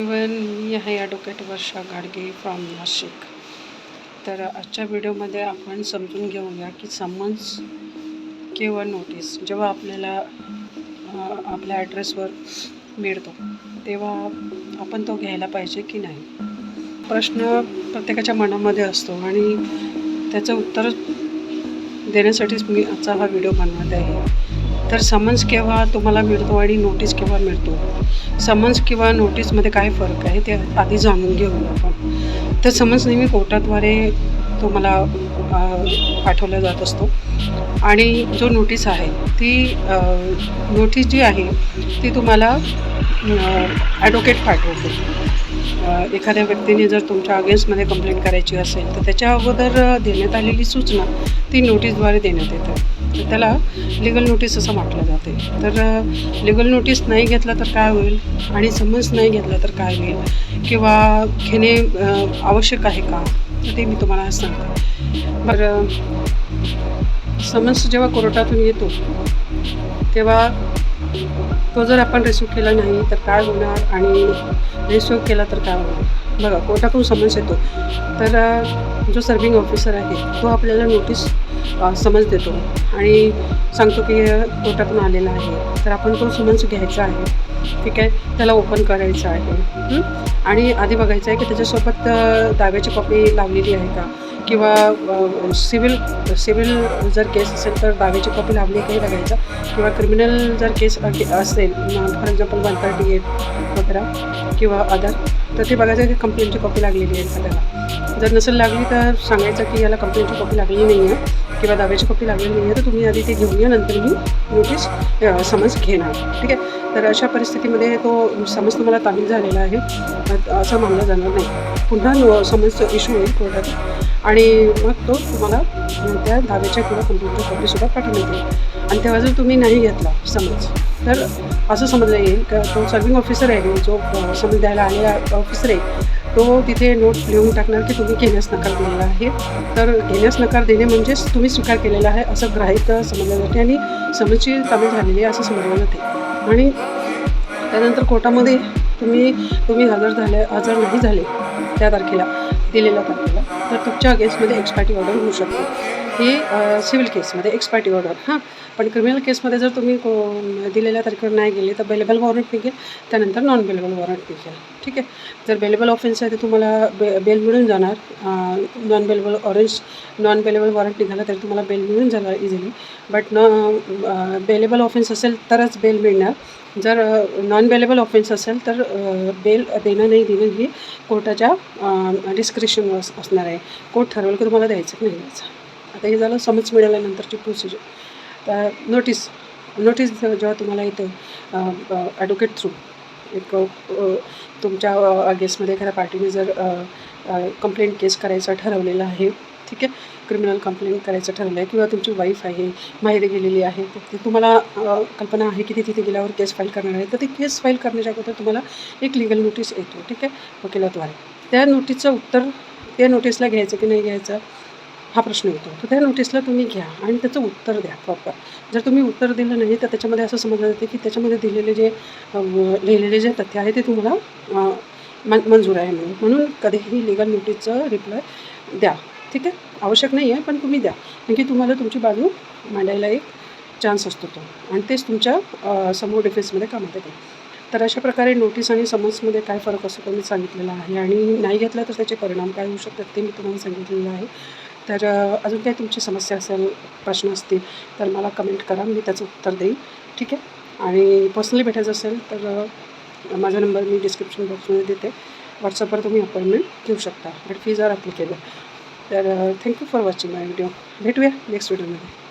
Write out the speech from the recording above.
Even मी आहे advocate Varsha Gadge from Nashik. तर आजच्या व्हिडिओमध्ये आपण समजून घेऊया की समन्स किंवा नोटीस जेव्हा आपल्याला आपल्या ॲड्रेसवर मिळतो तेव्हा आपण तो घ्यायला पाहिजे की नाही? प्रश्न प्रत्येकाच्या मनामध्ये असतो आणि त्याचं उत्तर देण्यासाठीच मी आजचा हा व्हिडिओ बनवत आहे. तर समन्स केव्हा तुम्हाला मिळतो आणि नोटीस केव्हा मिळतो. समन्स किंवा नोटीसमध्ये काय फरक आहे ते आधी जाणून घेऊ आपण. तर समन्स नेहमी कोर्टाद्वारे तुम्हाला पाठवला जात असतो. आणि जो नोटीस आहे ती नोटीस जी आहे ती तुम्हाला ॲडव्होकेट पाठवते. एखाद्या व्यक्तीने जर तुमच्या अगेन्स्टमध्ये कंप्लेंट करायची असेल तर त्याच्या अगोदर देण्यात आलेली सूचना ती नोटीसद्वारे देण्यात येते. त्याला लिगल नोटीस असं म्हटलं जाते. तर लिगल नोटीस नाही घेतला तर काय होईल? आणि समन्स नाही घेतला तर काय होईल? किंवा घेणे आवश्यक आहे का? तर ते मी तुम्हाला सांगते. बरं समन्स जेव्हा कोर्टातून येतो तेव्हा तो जर आपण रिसिव्ह केला नाही तर काय होणार? आणि रिसिव्ह केला तर काय होणार? बघा कोर्टातून समन्स येतो. तर जो सर्विंग ऑफिसर आहे तो आपल्याला नोटीस समज देतो. आणि सांगतो की हे कोर्टातून आलेला आहे. तर आपण तो समन्स घ्यायचा आहे. ठीक आहे? त्याला ओपन करायचं आहे. आणि आधी बघायचं आहे की त्याच्यासोबत दाव्याची कॉपी लावलेली आहे का? किंवा सिव्हिल सिव्हिल जर केस असेल तर दाव्याची कॉपी लावली काही का बघायचं. किंवा क्रिमिनल जर केस असेल for example one thirty eight वगैरे किंवा अदर तर ते बघायचं की कंप्लेंटची कॉपी लागलेली आहे का त्याला. जर नसेल लागली तर सांगायचं की याला कंप्लेंटची कॉपी लागलेली नाही आहे किंवा दाव्याची कॉपी लागलेली नाही आहे तर तुम्ही आधी ते घेऊन या नंतर मी नोटीस समज घेणार. ठीक आहे? तर अशा परिस्थितीमध्ये तो समज तुम्हाला तामील झालेला आहे. असं मानलं जाणार नाही. पुन्हा नो समज इश्यू होईल कोर्टात. आणि मग तो तुम्हाला त्या दाव्याच्या किंवा कंप्युटर कॉपीसुद्धा पाठवण्यात येईल आणि तेव्हा जर तुम्ही नाही घेतला समज तर असं समजलं येईल. का तो सर्विंग ऑफिसर आहे जो समज द्यायला आलेला ऑफिसर आहे. तो तिथे नोट लिहून टाकणार की तुम्ही घेण्यास नकार दिलेला आहे. तर घेण्यास नकार देणे म्हणजेच तुम्ही स्वीकार केलेला आहे असं ग्राहित समजलं जाते आणि समजची तामील झालेली आहे असं समजलं जाते. आणि त्यानंतर कोर्टामध्ये तुम्ही तुम्ही हजर झाले हजर नाही झाले त्या तारखेला दिलेल्या तारखेला तर तुमच्या अगेन्स्टमध्ये एक्सपायटी ऑर्डर होऊ शकते. ही सिव्हिल केसमध्ये एक्सपायटी ऑर्डर हां. पण क्रिमिनल केसमध्ये जर तुम्ही को दिलेल्या तारखेवर नाही गेले तर बेलेबल वॉरंट निघेल. त्यानंतर नॉन बेलेबल वॉरंट निघेल. ठीक आहे? जर बेलेबल ऑफेन्स आहे तर तुम्हाला बे बेल मिळून जाणार. Non bailable orange non bailable warrant निघाला तरी तुम्हाला बेल मिळून जाणार इझिली बट न बेलेबल ऑफेन्स असेल तरच बेल मिळणार. जर नॉन बेलेबल ऑफेन्स असेल तर बेल देणं नाही देणं ही कोर्टाच्या डिस्क्रिप्शन असणार आहे. कोर्ट ठरवेल की तुम्हाला द्यायचं की नाही द्यायचं. आता हे झालं समज मिळाल्यानंतरची प्रोसिजर तर नोटीस नोटीस जेव्हा तुम्हाला येतं ॲडव्होकेट थ्रू एक तुमच्या अगेन्स्टमध्ये एखाद्या पार्टीने जर कंप्लेंट केस करायचा ठरवलेला आहे ठीक आहे? क्रिमिनल कंप्लेंट करायचं ठरवलं आहे किंवा तुमची वाईफ आहे माहेरी गेलेली आहे तर ती तुम्हाला कल्पना आहे की ती तिथे गेल्यावर केस फाईल करणार आहे. तर ती केस फाईल करण्याच्या अगोदर तुम्हाला एक लिगल नोटीस येतो ठीक आहे? वकिलाद्वारे. त्या नोटीसचं उत्तर त्या नोटीसला घ्यायचं की नाही घ्यायचं? हा प्रश्न येतो. तर त्या नोटीसला तुम्ही घ्या आणि त्याचं उत्तर द्या प्रॉपर जर तुम्ही उत्तर दिलं नाही तर त्याच्यामध्ये असं समजलं जाते की त्याच्यामध्ये दिलेले जे लिहिलेले जे तथ्य आहे ते तुम्हाला मन मंजूर आहे म्हणून. म्हणून कधीही लिगल नोटीसचं रिप्लाय द्या. ठीक आहे? आवश्यक नाही आहे पण तुम्ही द्या. कारण की तुम्हाला तुमची बाजू मांडायला एक चान्स असतो तो. आणि तेच तुमच्यासमोर डिफेन्समध्ये कामात येते. तर अशा प्रकारे नोटीस आणि समन्समध्ये काय फरक असतो तो मी सांगितलेला आहे? आणि नाही घेतला तर त्याचे परिणाम काय होऊ शकतात ते मी तुम्हाला सांगितलेलं आहे. तर अजून काही तुमची समस्या असेल प्रश्न असतील तर मला कमेंट करा मी त्याचं उत्तर देईन. ठीक आहे? आणि पर्सनली भेटायचं असेल तर माझा नंबर मी डिस्क्रिप्शन बॉक्समध्ये देते. व्हॉट्सअपवर तुम्ही अपॉइंटमेंट घेऊ शकता. बट फीज आर अप्लिकेबल तर thank you for watching my video भेटूया नेक्स्ट व्हिडिओमध्ये